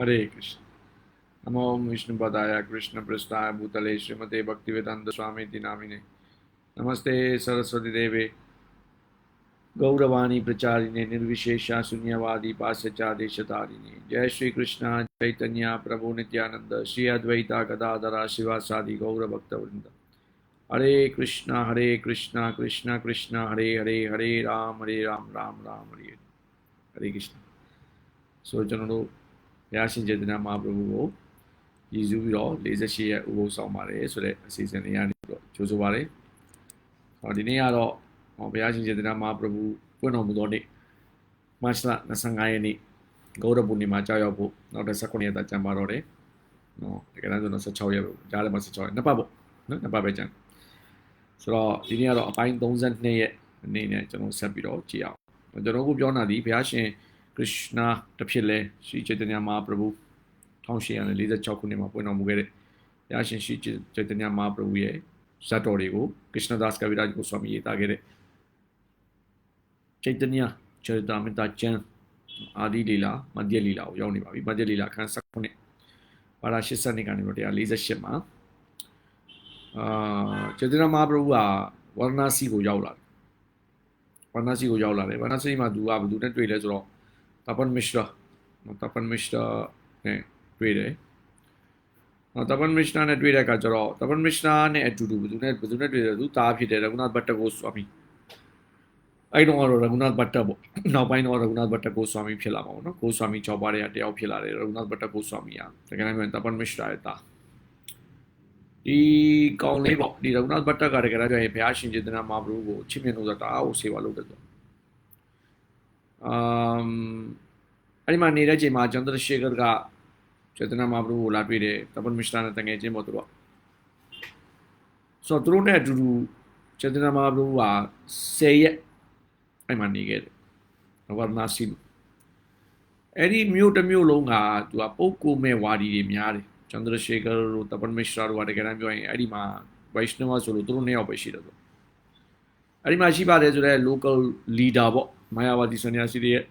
हरे कृष्ण। नमो विष्णुपदाय कृष्ण पृष्ठाय भूतले श्रीमते भक्तिवेदांत स्वामी नामिने। नमस्ते सरस्वती देवे। गौरवाणी प्रचारिणे, निर्विशेषा शून्यवादी पाश्यचादेशतारिणे जय श्री कृष्ण चैतन्य, प्रभु नित्यानंद श्री अद्वैता, गदाधरा, शिवासादि गौरभक्तवृंद हरे कृष्ण हरे कृष्ण कृष्ण कृष्ण, हरे हरे हरे राम हरे राम राम राम, हरे हरे। कृष्ण। सोजनों ဘုရားရှင်ကျေတနာမဟာပရဘူကိုရည်စူးပြီးတော့48ရက်ဥပုသ်ဆောင်ပါတယ်ဆိုတဲ့အစီအစဉ်လေးရနေပြီးတော့ကြိုဆိုပါတယ်။ဟောဒီနေ့ကတော့ဟောဘုရားရှင်ကျေတနာမဟာပရဘူပွင့်တော်မူသောနေ့မတ်လ25ရက်နေ့ဂௌရပုန်နေမှာကြောက်ရောက်ဖို့နောက်တဲ့19ရက်တာကျန်ပါတော့တယ်။နော်တကယ်တမ်းဆိုတော့16ရက်ပဲကြားထဲမှာ16ရက်နှစ်ပတ်ပေါ့နော်နှစ်ပတ်ပဲကျန်ဆိုတော့ဒီနေ့ကတော့အပိုင်း32ရက်အနေနဲ့ကျွန်တော်ဆက်ပြီးတော့ကြည့်အောင်ကျွန်တော်ကိုပြောနာသည်ဘုရားရှင် ကရစ်နာတဖြစ်လဲရှိချေတညာမဟာပရဘူ1846ခုနှစ်မှာပွင့်တော်မူခဲ့တဲ့ရရှင်ရှိချေတညာမဟာပရဘူရဲ့ဇတ်တော်တွေကိုကရစ်နာဒါစ်ကဗိရာဂျကိုဆွာမီရေးသားခဲ့တဲ့ချေတညာချေတမတာကျန်အာဒီလီလာမဒျလီလာကိုရောက်နေပါပြီမဒျလီလာခန်း19နှစ်ပါရာ80နှစ်ကနေတော့148မှာအာချေတညာမဟာပရဘူကဝရဏစီကိုရောက်လာတယ်ဝရဏစီကိုရောက်လာတယ်ဝရဏစီမှာသူကဘယ်သူနဲ့တွေ့လဲဆိုတော့ Tapan Mishra နော် Tapan Mishra နဲ့တွေ့တယ်နော် Tapan Mishra နဲ့တွေ့တဲ့အခါကျတော့ Tapan Mishra နဲ့အတူတူဘယ်သူနဲ့ဘယ်သူနဲ့တွေ့တယ်သူသားဖြစ်တယ်ရဂုနာဘတ်တကိုဆွာမီအဲ့တော့ကတော့ရဂုနာဘတ်တပေါ့နောက်ပိုင်းတော့ရဂုနာဘတ်တကိုဆွာမီဖြစ်လာမှာပေါ့နော်ကိုဆွာမီ6ပါးတဲ့တယောက်ဖြစ်လာတယ်ရဂုနာဘတ်တကိုဆွာမီอ่ะတကယ်လည်း Tapan Mishra ရဲ့သားဒီကောင်းလေးပေါ့ဒီရဂုနာဘတ်တကတကယ်တော့ဘုရားရှင်ကျေတနာမဟာဘုရားကိုချစ်မြတ်လို့ဆိုတာအားကိုဆေးပါလုပ်တယ်ဆို အမ်အဲ့ဒီမှာနေတဲ့ချိန်မှာကျန်တရရှေကကចេတနာမဘရူကိုလာတွေ့တယ်တပန်မစ္စတာနဲ့တငယ်ချင်းပေါ့သူတို့ဆိုတော့သူတို့နဲ့အတူတူចេတနာမဘရူက10ရက်အဲ့မှာနေခဲ့တယ်ဝါနာစီအဲ့ဒီမြို့တစ်မြို့လုံးကသူကပုတ်ကိုမဲ့ဝါဒီတွေများတယ်ကျန်တရရှေကတို့တပန်မစ္စတာတို့ကတကယ်တမ်းပြောရင်အဲ့ဒီမှာဝိုက်ရှနဝဆိုလို့သူတို့နှစ်ယောက်ပဲရှိတယ်ဆိုအဲ့ဒီမှာရှိပါတယ်ဆိုတော့ local leader ပေါ့ မာယာဝတီဆွန်ညာစီရဲ့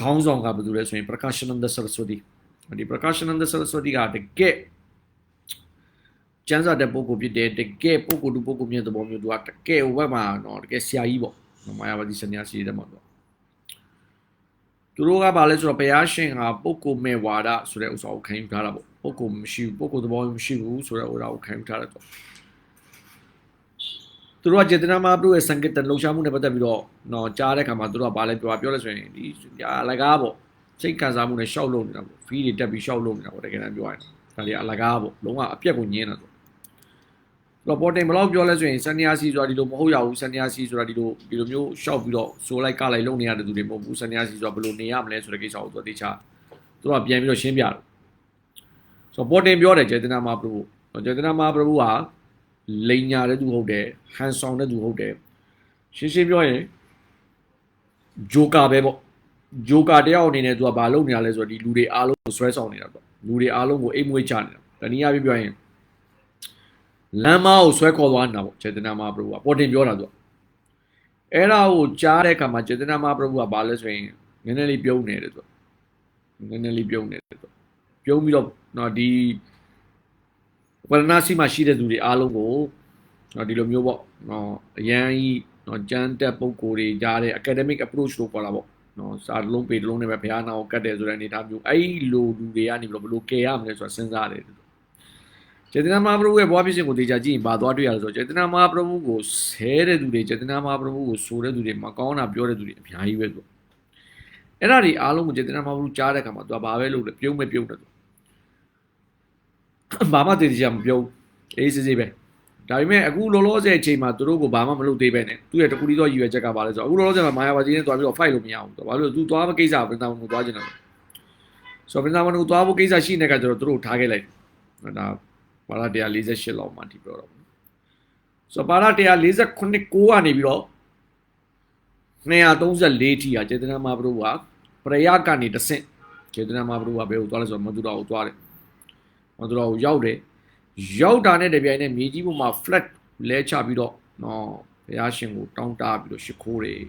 ခေါင်းဆောင်ကဘယ်သူလဲဆိုရင်ပရကာရှနန္ဒဆရဆွတီဒီပရကာရှနန္ဒဆရဆွတီကတကယ်ကျန်းစာတဲ့ပုဂ္ဂိုလ်ဖြစ်တယ်တကယ်ပုဂ္ဂိုလ်တူပုဂ္ဂိုလ်မြတ်သဘောမျိုးသူကတကယ်ဝက်မှာတော့တကယ်ဆရာကြီးပေါ့မာယာဝတီဆွန်ညာစီတဲ့မှာတော့သူတို့ကဘာလဲဆိုတော့ဘုရားရှင်ဟာပုဂ္ဂိုလ်မဲ့ဝါဒဆိုတဲ့ဥစ္စာကိုခံယူထားတာပေါ့ပုဂ္ဂိုလ်မရှိဘူးပုဂ္ဂိုလ်သဘောမရှိဘူးဆိုတဲ့ဥစ္စာကိုခံယူထားတယ်တော့ သူတို့ကចេတနာမပြုရဲ့စံကတလှုပ်ရှားမှုနဲ့ပတ်သက်ပြီးတော့နော်ကြားတဲ့ခါမှာသူတို့ကဘာလဲပြောပြောလဲဆိုရင်ဒီအလကားပေါ့စိတ်ခံစားမှုနဲ့ရှောက်လို့နေတာပေါ့ဖီးတွေတက်ပြီးရှောက်လို့နေတာပေါ့တကယ်တမ်းပြောရရင်ဒါလေးအလကားပေါ့လုံးဝအပြက်ကိုညင်းတာဆိုတော့ပေါ်တင်ဘလောက်ပြောလဲဆိုရင်စန်နီယာစီဆိုတာဒီလိုမဟုတ်ရဘူးစန်နီယာစီဆိုတာဒီလိုဒီလိုမျိုးရှောက်ပြီးတော့ဆိုလိုက်ကလိုက်လုံနေရတဲ့သူတွေမဟုတ်ဘူးစန်နီယာစီဆိုတာဘယ်လိုနေရမလဲဆိုတဲ့ကိစ္စကိုသူတေချာသူကပြန်ပြီးတော့ရှင်းပြတယ်ဆိုတော့ပေါ်တင်ပြောတယ်ကျေတနာမပရဘူကျေတနာမပရဘူဟာ လိန်ညာတဲ့သူဟုတ်တယ်ဟန်ဆောင်တဲ့သူဟုတ်တယ်ရှင်းရှင်းပြောရင်ဂျိုကာပဲပေါ့ဂျိုကာတယောက်အနေနဲ့သူကဘာလုပ်နေရလဲဆိုတော့ဒီလူတွေအားလုံးကိုဆွဲဆောင်နေတာပေါ့လူတွေအားလုံးကိုအိမ်မွေးချနေတာတနည်းအားဖြင့်ပြောရင်လမ်းမကိုဆွဲခေါ်သွားနေတာပေါ့ចេတနာမပရဘူကပေါ်တင်ပြောတာသူကအဲ့ဒါကိုကြားတဲ့အခါမှာចេတနာမပရဘူကဘာလဲဆိုရင်နည်းနည်းလေးပြုံးနေတယ်သူကနည်းနည်းလေးပြုံးနေတယ်သူပြုံးပြီးတော့နော်ဒီ ဝရဏစီမှာရှိတဲ့သူတွေအားလုံးကိုနော်ဒီလိုမျိုးပေါ့နော်အရန်ကြီးနော်ကြမ်းတက်ပုံကိုယ်တွေကြားတဲ့ academic approach လို့ခေါ်တာပေါ့နော်စာလုံးပေလုံးနဲ့ပဲဘုရားနာကိုကတ်တယ်ဆိုတဲ့အနေအထားမျိုးအဲ့လိုလူတွေကနေဘယ်လိုကယ်ရမလဲဆိုတာစဉ်းစားတယ်ကျေတနာမဟာ प्रभु ရဲ့ဘွားဖြစ်စဉ်ကိုတေချာကြည့်ရင်ဘာသွားတွေ့ရလဲဆိုတော့ကျေတနာမဟာ प्रभु ကိုဆဲတဲ့သူတွေကျေတနာမဟာ प्रभु ကိုဆိုတဲ့သူတွေမကောင်းတာပြောတဲ့သူတွေအများကြီးပဲဆိုအဲ့ဒါတွေအားလုံးကိုကျေတနာမဟာ प्रभु ကြားတဲ့အခါမှာသူကဘာပဲလုပ်လဲပြုံးမဲ့ပြုံးတယ် ဘာမှတည်တည်ချာမပြောအေးစစ်စစ်ပဲဒါပေမဲ့အခုလောလောဆယ်အချိန်မှာသူတို့ကိုဘာမှမလုပ်သေးပဲနဲ့သူ့ရဲ့တကူလေးတော့ရည်ရွယ်ချက်ကပါလဲဆိုတော့အခုလောလောဆယ်မှာမာယာဝတီနဲ့တွားပြီးတော့ fight လို့မရဘူးတော့ဘာလို့သူတွားမကိစ္စပင်သာဝန်ကိုတွားချင်တယ်ဆိုတော့ပင်သာဝန်ကိုတွားဖို့ကိစ္စရှိနေတဲ့ကကျတော့သူတို့ထားခဲ့လိုက်ဒါပါလာ148လောက်မှဒီပြောတော့ဆိုတော့ပါလာ148 9ကနေပြီးတော့234ထိဟာចេတနာမဘရုကပရယကနေတဆင့်ចេတနာမဘရုကဘယ်ကိုတွားလဲဆိုတော့မဒူရာကိုတွားတယ် မဒူရာကိုရောက်တယ်ရောက်တာနဲ့တပြိုင်နက်မြေကြီးပေါ်မှာ flat လဲချပြီးတော့နော်ဘုရားရှင်ကိုတောင်းတပြီးတော့ရှ िख ိုးတယ်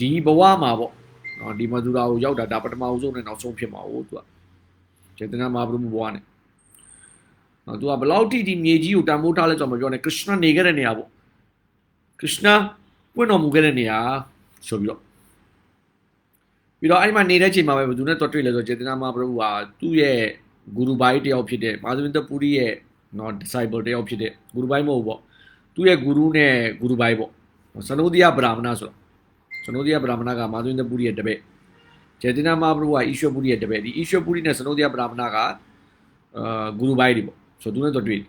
ဒီဘဝမှာပေါ့နော်ဒီမဒူရာကိုရောက်တာဒါပထမအဆုံးနဲ့နောက်ဆုံးဖြစ်မှာဟုတ်သူကကျေတနာမဟာပရုဘွားနဲ့နော်သူကဘယ်လောက်ထိဒီမြေကြီးကိုတန်ဖိုးထားလဲဆိုတော့မပြောနဲ့ကရစ်နာနေခဲ့တဲ့နေရာပေါ့ကရစ်နာပွင့်တော်မူခဲ့တဲ့နေရာဆိုပြီးတော့ ပြီးတော့အဲ့ဒီမှာနေတဲ့ချိန်မှာပဲဘယ်သူနဲ့တွေ့တွေ့လဲဆိုတော့ကျေတနာမဟာပရုဟာသူ့ရဲ့ဂူရူဘိုင်းတယောက်ဖြစ်တဲ့မာသဝင်းတပူရီရဲ့နော် disciple တယောက်ဖြစ်တဲ့ဂူရူဘိုင်းမဟုတ်ဘူးပေါ့သူ့ရဲ့ဂူရူနဲ့ဂူရူဘိုင်းပေါ့စနိုဒီယာဗရာမနာဆိုတာစနိုဒီယာဗရာမနာကမာသွင်းတပူရီရဲ့တပည့်ဂျေတိနာမဟာပရုကအီရှွပူရီရဲ့တပည့်ဒီအီရှွပူရီနဲ့စနိုဒီယာဗရာမနာကအာဂူရူဘိုင်းတွေပေါ့ဆိုသူနဲ့တော့တွေ့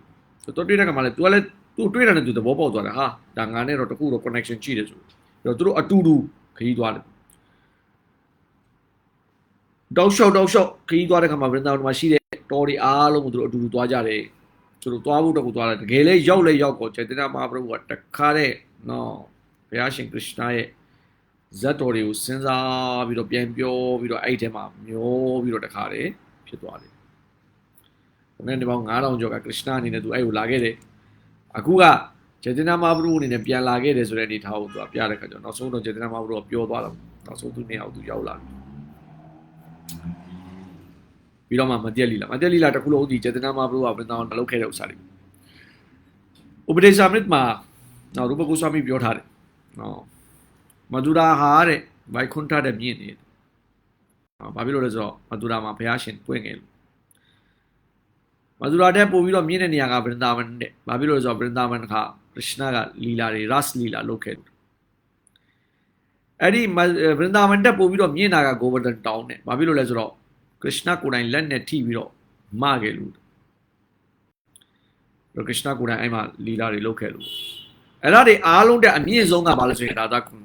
ဆိုတော့တွေ့တဲ့ကမှလည်း तू ကလည်းသူ့တွေ့တာနဲ့ तू သဘောပေါက်သွားတယ်ဟာဒါငါနဲ့တော့တခုတော့ connection ရှိတယ်ဆိုပြီးတော့သူတို့အတူတူခရီးသွားတယ် တောက်လျှောက်တောက်လျှောက်ခရီးသွားတဲ့ခါမှာဗရင်တောင်မှာရှိတဲ့တော်တွေအားလုံးကိုသူတို့အတူတူသွားကြတယ်သူတို့သွားဖို့တော့ကိုသွားတယ်တကယ်လေရောက်လေရောက်ကိုဂျေတိနာမဟာပရုကတခါတဲ့နော်ဘုရားရှင်ခရစ်ယာန်ရဲ့ဇတ်တော်တွေကိုစဉ်းစားပြီးတော့ပြန်ပြောပြီးတော့အဲ့ဒီထဲမှာမျောပြီးတော့တခါတည်းဖြစ်သွားတယ်။ဘုရားဒီပေါင်း9000ကျော်ကကရစ်နာအနေနဲ့သူအဲ့ကိုလာခဲ့တယ်။အခုကဂျေတနာမဘရုအနေနဲ့ပြန်လာခဲ့တယ်ဆိုတဲ့အနေထားကိုသူကပြတဲ့ခါကျတော့နောက်ဆုံးတော့ဂျေတနာမဘရုကပြောသွားတော့နောက်ဆုံးသူနေအောင်သူရောက်လာတယ်။ ပြီးတော့မှမတက်လီလာမတက်လီလာတခုလုံးဒီဂျေတနာမဘရုကဘယ်တော့လုပ်ခဲ့တဲ့ဥစ္စာတွေ။ဥပဒေစာမစ်မှာနော်ရူပကုသမီပြောထားတယ်။နော်မဒူရာဟာတဲ့ဘိုက်ခွန်ထားတဲ့မြင့်နေတယ်။ဘာဖြစ်လို့လဲဆိုတော့မဒူရာမှာဘုရားရှင်ပွင့်ခဲ့လို့မဒူရာတဲ့ပို့ပြီးတော့မြင့်တဲ့နေရာကဗရင်ဒါမန်တဲ့။ဘာဖြစ်လို့လဲဆိုတော့ဗရင်ဒါမန်ကခရစ်နာကလီလာတွေရတ်လီလာလုပ်ခဲ့တယ်။ အဲ့ဒီဗရင်ဒါမန်တက်ပို့ပြီးတော့မြင့်တာကဂိုဗာဒန်တောင်းတဲ့။ဘာဖြစ်လို့လဲဆိုတော့ကရစ်နာကိုယ်တိုင်လက်နဲ့ထိပြီးတော့မခဲ့လို့တော့ကရစ်နာကိုယ်တိုင်အဲ့မှာလီလာတွေလုပ်ခဲ့လို့အဲ့ဒါတွေအားလုံးတဲ့အမြင့်ဆုံးကဘာလဲဆိုရင်ဒါသာကွန်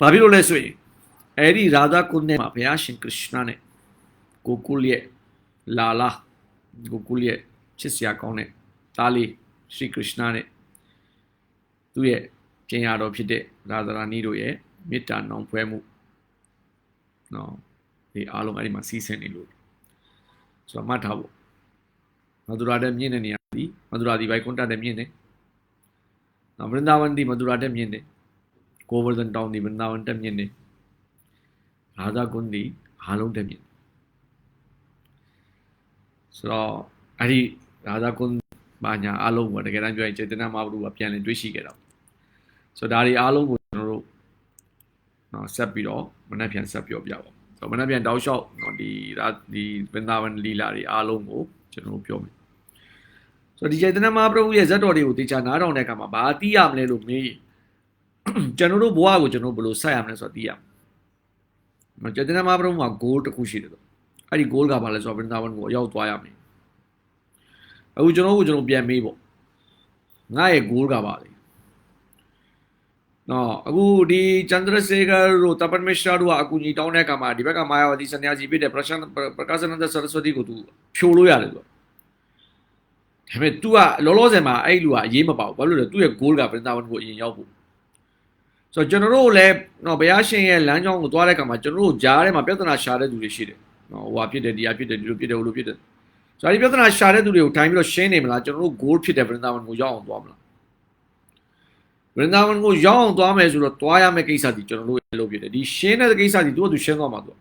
ဘာဖြစ်လို့လဲဆိုရင်အဲ့ဒီရာဇာကွန်နဲ့မှာဘုရားရှင်ခရစ်ယာန်နဲ့ကိုကုလ်ရဲ့လာလာကိုကုလ်ရဲ့ချစ်စရာကောင်းတဲ့သားလေးရှိခရစ်ယာန်နဲ့သူ့ရဲ့ ကျင့်ရတော်ဖြစ်တဲ့ရာဇာရာနီတို့ရဲ့မေတ္တာနောင်ဖွဲမှုနော်ဒီအားလုံးအဲ့ဒီမှာစီးဆင်းနေလို့ဆိုတော့မှတ်ထားဖို့မဒူရာတဲ့မြင့်တဲ့နေရာဒီမဒူရာဒီဘိုင်ကွန်တက်တဲ့မြင့်တယ်နော်ဗရင်ဒါဝန်ဒီမဒူရာတဲ့မြင့်တယ်ကိုဝါဒန်တောင်ဒီမနာဝန်တက်မြင့်နေရာဇာကွန်းဒီအားလုံးတက်မြင့်ဆိုတော့အဲ့ဒီရာဇာကွန်းဘာညာအားလုံးကိုတကယ်တမ်းပြောရင်ចេတနာမဘုရားပြန်လည်တွေးရှိခဲ့တာ ဆိုတော့ဒါတွေအားလုံးကိုကျွန်တော်တို့နော်ဆက်ပြီးတော့မနေ့ပြန်ဆက်ပြောပြပါဆိုတော့မနေ့ပြန်တောက်လျှောက်နော်ဒီဒီဗင်သာဝန်လီလာတွေအားလုံးကိုကျွန်တော်တို့ပြောမယ်ဆိုတော့ဒီចេတနာမဘုရားရဲ့ဇတ်တော်တွေကိုတေချာနားထောင်တဲ့အခါမှာဘာသိရမလဲလို့မေးရင်ကျွန်တော်တို့ဘဝကိုကျွန်တော်ဘယ်လိုဆက်ရမလဲဆိုတော့သိရမယ်။ကျွန်တော်မဘရုံမှာ goal တစ်ခုရှိတယ်တော့။အဲ့ဒီ goal ကဘာလဲဆိုတော့ဗင်တာဝန်ကိုရောက်သွားရမယ်။အခုကျွန်တော်ကိုကျွန်တော်ပြန်မေးပေါ့။ငါရဲ့ goal ကဘာလဲ။ နော်အခုဒီချန်ဒရစေဂါတို့တပန်မရှာတို့ကအကူကြီးတောင်းတဲ့အခါမှာဒီဘက်ကမာယာဝတီစနေစီပြတဲ့ပရရှန်ပကာစနန္ဒဆရဆွတိကိုသူဖြိုလို့ရတယ်ဆိုတော့ဒါပေမဲ့ तू ကလောလောဆယ်မှာအဲ့လူကအရေးမပါဘူးဘာလို့လဲ तू ရဲ့ goal ကဗင်တာဝန်ကိုအရင်ရောက်ဖို့ဆိုတော့ကျွန်တော်တို့လည်းတော့ဘုရားရှင်ရဲ့လမ်းကြောင်းကိုသွားတဲ့အခါမှာကျွန်တော်တို့ကြားထဲမှာပြဿနာရှာတဲ့သူတွေရှိတယ်နော်ဟိုဟာဖြစ်တယ်ဒီဟာဖြစ်တယ်ဒီလိုဖြစ်တယ်ဟိုလိုဖြစ်တယ်ဆိုတော့ဒီပြဿနာရှာတဲ့သူတွေကိုထိုင်ပြီးတော့ရှင်းနေမလားကျွန်တော်တို့ goal ဖြစ်တဲ့ဗရန်ဒါဝန်ကိုရောက်အောင်သွားမလား ဗရန်ဒါဝန်ကိုရောက်အောင်သွားမယ်ဆိုတော့သွားရမယ့်ကိစ္စဒီကျွန်တော်တို့လုပ်ဖြစ်တယ်ဒီရှင်းတဲ့ကိစ္စဒီသူကသူရှင်းသွားမှာသူ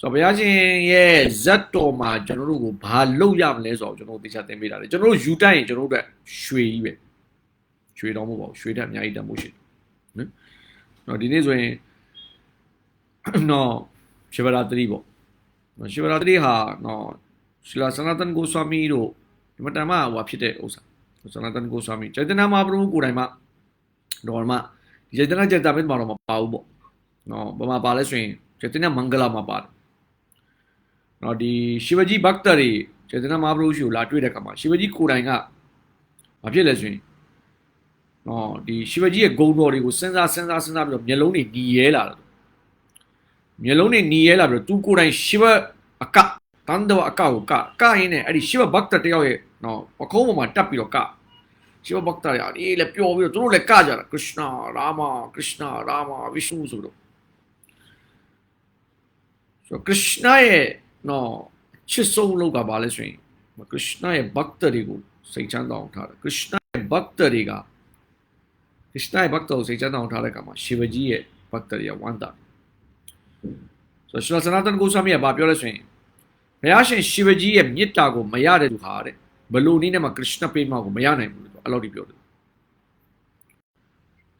ဆိုတော့ဘုရားရှင်ရဲ့ဇတ်တော်မှာကျွန်တော်တို့ကိုဘာလုပ်ရမလဲဆိုတော့ကျွန်တော်တို့သိချသင်ပေးတာလေကျွန်တော်တို့ယူတိုက်ရင်ကျွန်တော်တို့အတွက်ရွှေကြီးပဲရွှေတော်မဟုတ်ပါဘူးရွှေတက်အများကြီးတန်ဖို့ရှိတယ်နော်နော်ဒီနေ့ဆိုရင်နော်ရှဗရာတရီပေါ့နော်ရှဗရာတရီဟာနော်ရှလာစနတန်ကိုဆွာမီတို့ဒီမတမဟိုဖြစ်တဲ့ဥစ္စာ စနာတန်ကိုဆွာမီကျေတနာမဟာပရမှုကိုယ်တိုင်မှတော်မှဒီကျေတနာကျေတာပဲမှာတော့မပါဘူးပေါ့နော်ဘာမှပါလဲဆိုရင်ကျေတနာမင်္ဂလာမှာပါတယ်နော်ဒီရှိဝကြီးဘက်တာတွေကျေတနာမဟာပရမှုရှိကိုလာတွေ့တဲ့အခါမှာရှိဝကြီးကိုယ်တိုင်ကဘာဖြစ်လဲဆိုရင်နော်ဒီရှိဝကြီးရဲ့ဂုံတော်တွေကိုစဉ်းစားစဉ်းစားစဉ်းစားပြီးတော့မျက်လုံးတွေညီရဲလာတယ်မျက်လုံးတွေညီရဲလာပြီးတော့သူကိုယ်တိုင်ရှိဝအကတန်တော်အကကိုကကရင်းနဲ့အဲ့ဒီရှိဝဘက်တာတယောက်ရဲ့ နော်ပခုံးပေါ်မှာတက်ပြီးတော့ကရှီဗဘက်တာရအေးလေပျော်ပြီးတော့သူတို့လည်းကကြတာကရစ်နာရာမာကရစ်နာရာမာဝိရှုဆိုတော့ဆိုကရစ်နာရဲ့နော်ချစ်ဆုံးလောက်ကဘာလဲဆိုရင်ကရစ်နာရဲ့ဘက်တာတွေကိုစိတ်ချမ်းသာအောင်ထားတယ်ကရစ်နာရဲ့ဘက်တာတွေကခရစ်စတိုင်ဘက်တော်စိတ်ချမ်းသာအောင်ထားတဲ့အခါမှာရှေဝကြီးရဲ့ဘဘတ်တရီဝန္တာဆိုတော့ရှင်စနာတန်ကိုဆာမီကဘာပြောလဲဆိုရင်ဘုရားရှင်ရှီဝကြီးရဲ့မေတ္တာကိုမရတဲ့သူဟာတဲ့ ဘလို့နည်းနဲ့မှကရစ်ရှနပေးမကိုမရနိုင်ဘူးလို့အဲ့လိုဒီပြောတယ်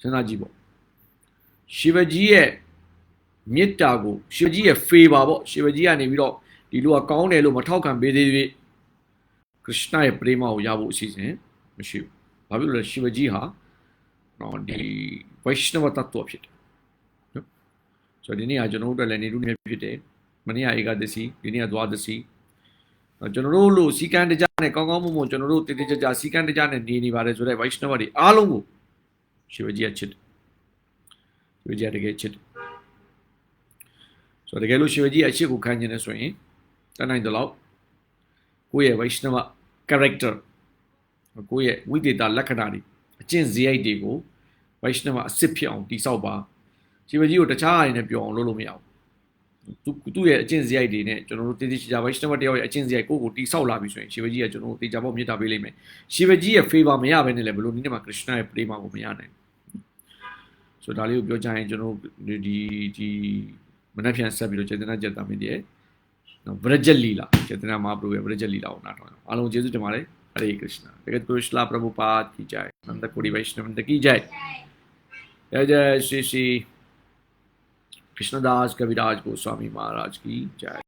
စဉ်းစားကြည့်ပေါ့ရှီဝကြီးရဲ့မေတ္တာကိုရှီဝကြီးရဲ့ favor ပေါ့ရှီဝကြီးကနေပြီးတော့ဒီလူကကောင်းတယ်လို့မထောက်ခံပေးသေး၍ကရစ်ရှနရဲ့ပရိမကိုရဖို့အစီအစဉ်မရှိဘူး။ဘာဖြစ်လို့လဲရှီဝကြီးဟာနော်ဒီဝိရှနဝတ္တတော်ဖြစ်တယ်နော်။ဆိုတော့ဒီနေ့ကကျွန်တော်တို့အတွက်လည်းနေလူနေဖြစ်တယ်။မနေ့ကဧကဒစီဒီနေ့ကသွားဒစီ။ကျွန်တော်တို့လို့စီကံတကြ နဲ့ကောင်းကောင်းမွန်မွန်ကျွန်တော်တို့တည်တည်ကြကြစီကံတကြနဲ့နေနေပါတယ်ဆိုတော့ဝိရှနဝတွေအားလုံးကိုရှီဝကြီးကချစ်တယ်။ရှီဝကြီးကတကယ်ချစ်တယ်။ဆိုတော့တကယ်လို့ရှီဝကြီးအချစ်ကိုခံကျင်နေဆိုရင်တတ်နိုင်တယ်လို့ကိုယ့်ရဲ့ဝိရှနဝ character ကိုယ့်ရဲ့ဝိသေသလက္ခဏာတွေအကျင့်စရိုက်တွေကိုဝိရှနဝအစစ်ဖြစ်အောင်တိဆောက်ပါရှီဝကြီးကိုတခြားအရင်နဲ့ပြောအောင်လုပ်လို့မရဘူး သူသူ့ရဲ့အကျင့်စရိုက်တွေနဲ့ကျွန်တော်တို့တည်တည်ချာချာဝိရှနဝတယောက်ရဲ့အကျင့်စရိုက်ကိုကိုတိဆောက်လာပြီဆိုရင်ရှီဝကြီးကကျွန်တော်တို့တေချာပေါက်မြတ်တာပေးလိမ့်မယ်ရှီဝကြီးရဲ့ favor မရဘဲနဲ့လည်းဘလို့နည်းနဲ့မှကရစ်နာရဲ့ play မှာကိုမရနိုင်ဘူးဆိုတော့ဒါလေးကိုပြောချင်ရင်ကျွန်တော်တို့ဒီဒီမနေ့ပြန်ဆက်ပြီးတော့ចេတနာကြက်တာမင်းတည်းနော်ဗရဂျက်လီလာចេတနာမဟာပရိုရဲ့ဗရဂျက်လီလာကိုနားထောင်အောင်အားလုံးကျေးဇူးတင်ပါတယ်ဟရေကရစ်နာတကယ်ကိုရှလာပရဘူပါတိကြိုင်နန္ဒကိုဒီဝိရှနမန္တकी जय जय जय श्री श्री कृष्णदास कविराज गोस्वामी महाराज की जय।